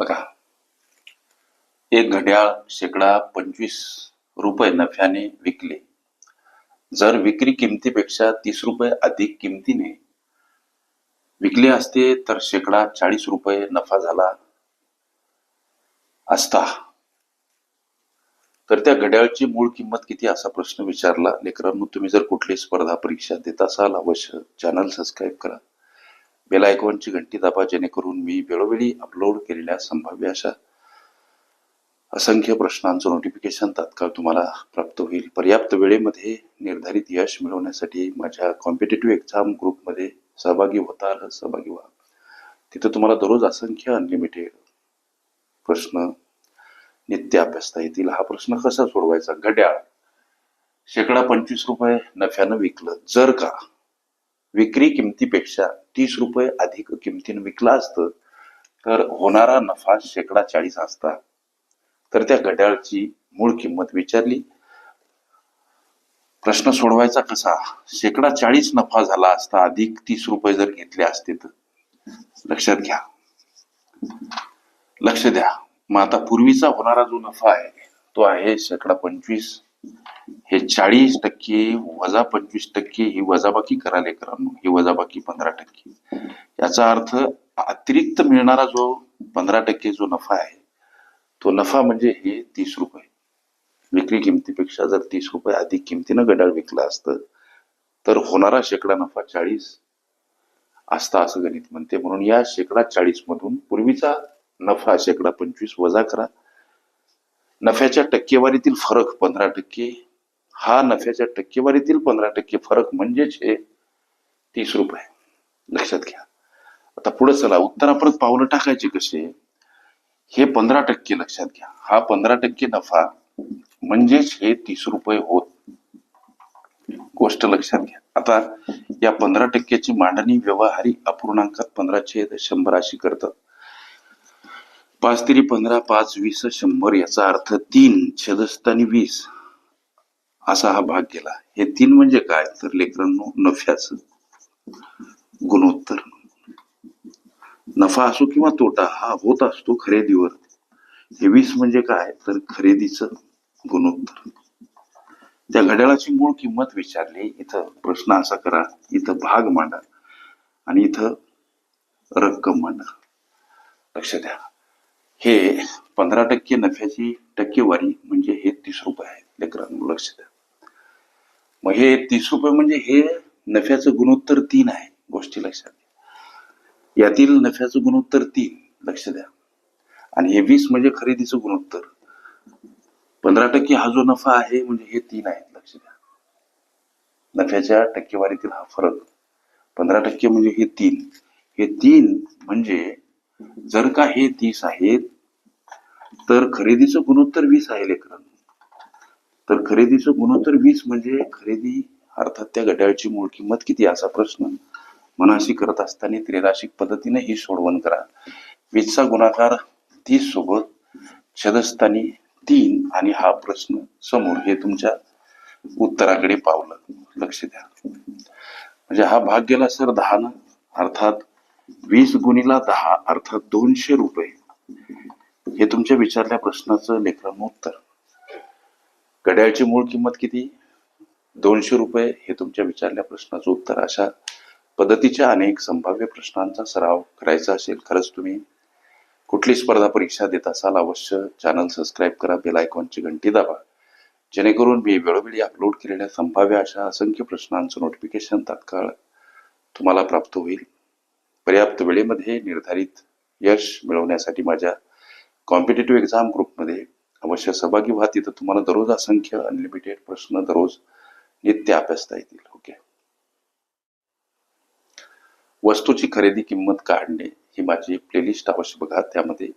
बघा. एक घड्याळ शेकडा पंचवीस रुपये नफ्याने विकले. जर विक्री किमतीपेक्षा तीस रुपये अधिक किमतीने विकले असते तर शेकडा चाळीस रुपये नफा झाला असता. तर त्या घड्याळची मूळ किंमत किती असा प्रश्न विचारला? लेकरांनो तुम्ही जर कुठली स्पर्धा परीक्षा देत असाल अवश्य चॅनल सबस्क्राईब करा. बेल आयकॉनची घंटी दाबा जेणेकरून मी वेळोवेळी अपलोड केलेल्या संभाव्य अशा असंख्य प्रश्नांचं नोटिफिकेशन तात्काळ तुम्हाला प्राप्त होईल. पर्याप्त वेळेमध्ये निर्धारित यश मिळवण्यासाठी माझ्या कॉम्पिटेटिव्ह एक्झाम ग्रुपमध्ये सहभागी होता सहभागी व्हा. तिथं तुम्हाला दररोज असंख्य अनलिमिटेड प्रश्न नित्य अभ्यासता येतील. हा प्रश्न कसा सोडवायचा? घड्याळ. शेकडा पंचवीस रुपये नफ्यानं विकलं. जर का विक्री किमतीपेक्षा तीस रुपये अधिक किमतीनं विकला असतं तर होणारा नफा शेकडा चाळीस असता. तर त्या घड्याळची मूळ किंमत विचारली. प्रश्न सोडवायचा कसा? शेकडा चाळीस नफा झाला असता अधिक तीस रुपये जर घेतले असते तर? लक्षात घ्या. लक्ष द्या. मग आता पूर्वीचा होणारा जो नफा आहे तो आहे शेकडा पंचवीस. हे चाळीस टक्के वजा पंचवीस टक्के ही वजाबाकी करा लेकरांनो ही वजाबाकी पंधरा टक्के. याचा अर्थ अतिरिक्त मिळणारा जो पंधरा टक्के जो नफा आहे तो नफा म्हणजे हे तीस रुपये. विक्री किमतीपेक्षा जर तीस रुपये अधिक किमतीनं गडाळ विकला असतं तर होणारा शेकडा नफा चाळीस असता असं गणित म्हणते. म्हणून या शेकडा चाळीस मधून पूर्वीचा नफा शेकडा पंचवीस वजा करा. नफ्याच्या टक्केवारीतील फरक पंधरा टक्के हा नफ्याच्या टक्केवारीतील पंधरा टक्के फरक म्हणजेच हे तीस रुपये. लक्षात घ्या. आता पुढे चला. उत्तरापर्यंत पावलं टाकायचे कसे हे पंधरा टक्के लक्षात घ्या. हा पंधरा टक्के नफा म्हणजेच हे तीस रुपये होत. गोष्ट लक्षात घ्या. आता या पंधरा टक्क्याची मांडणी व्यवहारी अपूर्णांकात पंधरा छेद शंभर अशी करतात. पाच तरी पंधरा पाच वीस शंभर याचा अर्थ तीन छेदस्थानी वीस. असा हा भाग गेला. हे तीन म्हणजे काय? तर लेकरांनो नफ्याच गुणोत्तर. नफा असो किंवा तोटा हा होत असतो खरेदीवर हे वीस म्हणजे काय? तर खरेदीचं गुणोत्तर. त्या घड्याळाची मूळ किंमत विचारली. इथं प्रश्न असा करा. इथं भाग मांडा आणि इथं रक्कम मांडा. लक्ष द्या. हे पंधरा टक्के नफ्याची टक्केवारी म्हणजे हे तीस रुपये आहे. लेकरांनो लक्ष द्या. मग हे तीस रुपये म्हणजे हे नफ्याचं गुणोत्तर तीन आहे गोष्टी लक्षात घ्या. यातील नफ्याचं गुणोत्तर तीन लक्ष द्या. आणि हे वीस म्हणजे खरेदीचं गुणोत्तर. पंधरा टक्के हा जो नफा आहे म्हणजे हे तीन आहेत लक्ष द्या. नफ्याच्या टक्केवारीतील हा फरक. पंधरा टक्के म्हणजे हे तीन. हे तीन म्हणजे जर का हे तीस आहेत तर खरेदीचं गुणोत्तर वीस आहे लेकरांनो तर खरेदीचं गुणोत्तर वीस म्हणजे खरेदी अर्थात त्या घड्याळची मूळ किंमत किती असा प्रश्न मनाशी करत असताना त्रिराशिक पद्धतीने ही सोडवण करा. वीसचा गुणाकार तीस सोबत छदस्थानी तीन आणि हा प्रश्न समोर हे तुमच्या उत्तराकडे पावलं. लक्ष द्या. म्हणजे हा भाग गेला सर दहा न अर्थात वीस गुणीला दहा अर्थात दोनशे रुपये. हे तुमच्या विचारल्या प्रश्नाचं लेखन उत्तर. घड्याळची मूळ किंमत किती? दोनशे रुपये हे तुमच्या विचारल्या प्रश्नाचं उत्तर. अशा पद्धतीच्या अनेक संभाव्य प्रश्नांचा सराव करायचा असेल खरंच तुम्ही. कुठली स्पर्धा परीक्षा देत असाल अवश्य चॅनल सबस्क्राईब करा बेल आयकॉनची घंटी दाबा. जेणेकरून मी वेळोवेळी अपलोड केलेल्या संभाव्य अशा असंख्य प्रश्नांचं नोटिफिकेशन तात्काळ तुम्हाला प्राप्त होईल. पर्याप्त वेळेमध्ये निर्धारित यश मिळवण्यासाठी माझ्या कॉम्पिटेटिव्ह एक्झाम ग्रुपमध्ये अवश्य सहभागी व्हा. तिथं तुम्हाला दररोज असंख्य अनलिमिटेड प्रश्न दररोज नित्य अभ्यासता येतील. ओके वस्तूची खरेदी किंमत काढणे ही माझी प्लेलिस्ट अवश्य बघा. त्यामध्ये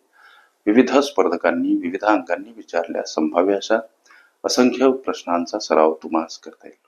विविध स्पर्धकांनी विविध अंकांनी विचारल्या. संभाव्य अशा असंख्य प्रश्नांचा सराव तुम्हाला करता येईल.